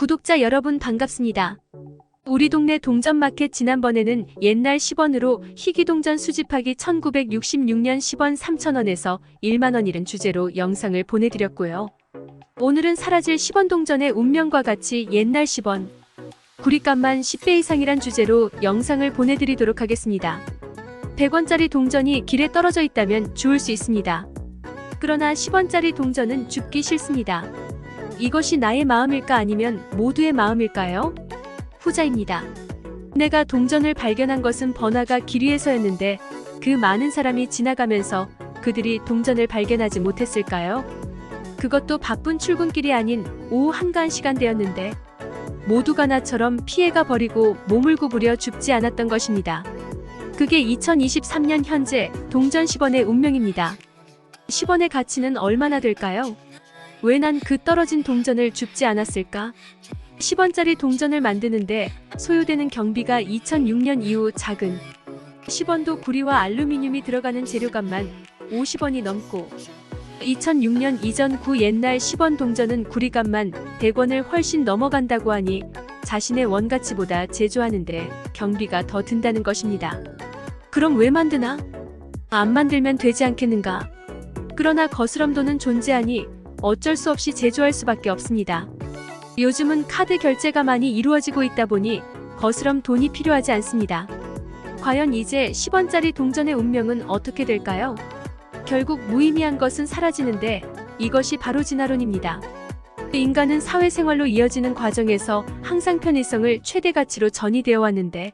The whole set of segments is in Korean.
구독자 여러분 반갑습니다. 우리 동네 동전마켓 지난번에는 옛날 10원으로 희귀동전 수집하기 1966년 10원 3,000원에서 1만원 잃은 주제로 영상을 보내드렸고요. 오늘은 사라질 10원 동전의 운명과 같이 옛날 10원, 구리값만 10배 이상이란 주제로 영상을 보내드리도록 하겠습니다. 100원짜리 동전이 길에 떨어져 있다면 주울 수 있습니다. 그러나 10원짜리 동전은 줍기 싫습니다. 이것이 나의 마음일까 아니면 모두의 마음일까요? 후자입니다. 내가 동전을 발견한 것은 번화가 길 위에서였는데 그 많은 사람이 지나가면서 그들이 동전을 발견하지 못했을까요? 그것도 바쁜 출근길이 아닌 오후 한가한 시간대였는데 모두가 나처럼 피해가 버리고 몸을 구부려 죽지 않았던 것입니다. 그게 2023년 현재 동전 10원의 운명입니다. 10원의 가치는 얼마나 될까요? 왜 난 그 떨어진 동전을 줍지 않았을까? 10원짜리 동전을 만드는데 소요되는 경비가 2006년 이후 작은 10원도 구리와 알루미늄이 들어가는 재료값만 50원이 넘고 2006년 이전 구 옛날 10원 동전은 구리값만 100원을 훨씬 넘어간다고 하니 자신의 원가치보다 제조하는데 경비가 더 든다는 것입니다. 그럼 왜 만드나? 안 만들면 되지 않겠는가? 그러나 거스럼돈은 존재하니 어쩔 수 없이 제조할 수밖에 없습니다. 요즘은 카드 결제가 많이 이루어지고 있다 보니 거스럼 돈이 필요하지 않습니다. 과연 이제 10원짜리 동전의 운명은 어떻게 될까요? 결국 무의미한 것은 사라지는데 이것이 바로 진화론입니다. 인간은 사회생활로 이어지는 과정에서 항상 편의성을 최대 가치로 전이되어 왔는데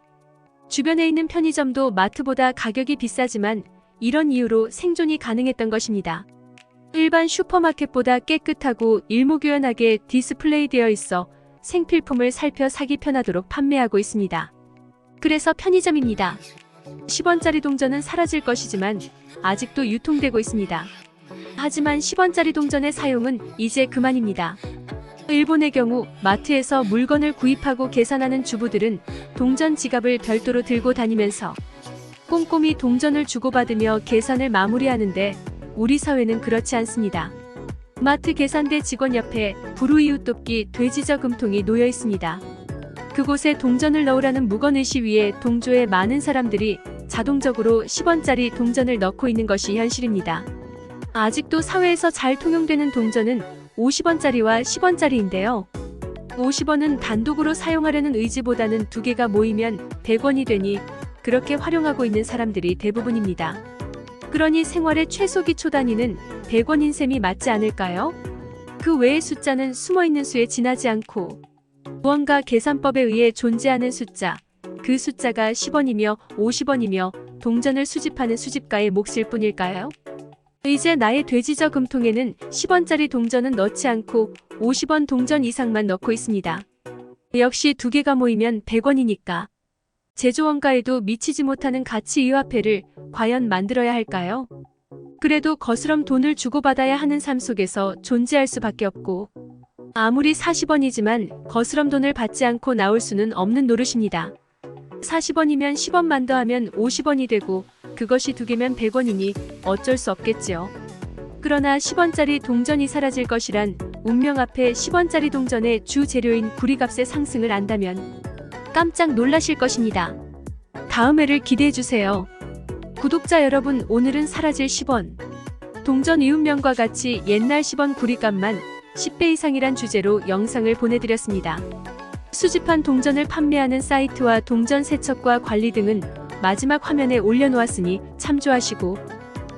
주변에 있는 편의점도 마트보다 가격이 비싸지만 이런 이유로 생존이 가능했던 것입니다. 일반 슈퍼마켓보다 깨끗하고 일목요연하게 디스플레이되어 있어 생필품을 살펴 사기 편하도록 판매하고 있습니다. 그래서 편의점입니다. 10원짜리 동전은 사라질 것이지만 아직도 유통되고 있습니다. 하지만 10원짜리 동전의 사용은 이제 그만입니다. 일본의 경우 마트에서 물건을 구입하고 계산하는 주부들은 동전 지갑을 별도로 들고 다니면서 꼼꼼히 동전을 주고받으며 계산을 마무리하는데 우리 사회는 그렇지 않습니다. 마트 계산대 직원 옆에 불우이웃 돕기 돼지저 금통이 놓여 있습니다. 그곳에 동전을 넣으라는 무건의시 위에 동조에 많은 사람들이 자동적으로 10원짜리 동전을 넣고 있는 것이 현실입니다. 아직도 사회에서 잘 통용되는 동전은 50원짜리와 10원짜리인데요. 50원은 단독으로 사용하려는 의지보다는 두 개가 모이면 100원이 되니 그렇게 활용하고 있는 사람들이 대부분입니다. 그러니 생활의 최소 기초 단위는 100원인 셈이 맞지 않을까요? 그 외의 숫자는 숨어있는 수에 지나지 않고 무언가 계산법에 의해 존재하는 숫자, 그 숫자가 10원이며 50원이며 동전을 수집하는 수집가의 몫일 뿐일까요? 이제 나의 돼지저 금통에는 10원짜리 동전은 넣지 않고 50원 동전 이상만 넣고 있습니다. 역시 두 개가 모이면 100원이니까. 제조원가에도 미치지 못하는 가치 이화폐를 과연 만들어야 할까요? 그래도 거스럼 돈을 주고받아야 하는 삶 속에서 존재할 수밖에 없고 아무리 40원이지만 거스럼 돈을 받지 않고 나올 수는 없는 노릇입니다. 40원이면 10원만 더하면 50원이 되고 그것이 두 개면 100원이니 어쩔 수 없겠지요. 그러나 10원짜리 동전이 사라질 것이란 운명 앞에 10원짜리 동전의 주 재료인 구리값의 상승을 안다면 깜짝 놀라실 것입니다. 다음 회를 기대해 주세요. 구독자 여러분 오늘은 사라질 10원. 동전 이운명과 같이 옛날 10원 구리값만 10배 이상이란 주제로 영상을 보내드렸습니다. 수집한 동전을 판매하는 사이트와 동전 세척과 관리 등은 마지막 화면에 올려놓았으니 참조하시고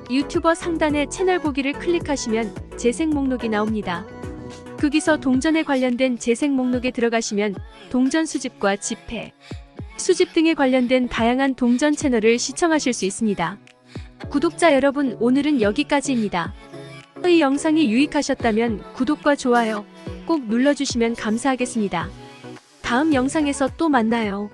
유튜버 상단의 채널 보기를 클릭하시면 재생 목록이 나옵니다. 거기서 동전에 관련된 재생 목록에 들어가시면 동전 수집과 집회, 수집 등에 관련된 다양한 동전 채널을 시청하실 수 있습니다. 구독자 여러분 오늘은 여기까지입니다. 이 영상이 유익하셨다면 구독과 좋아요 꼭 눌러주시면 감사하겠습니다. 다음 영상에서 또 만나요.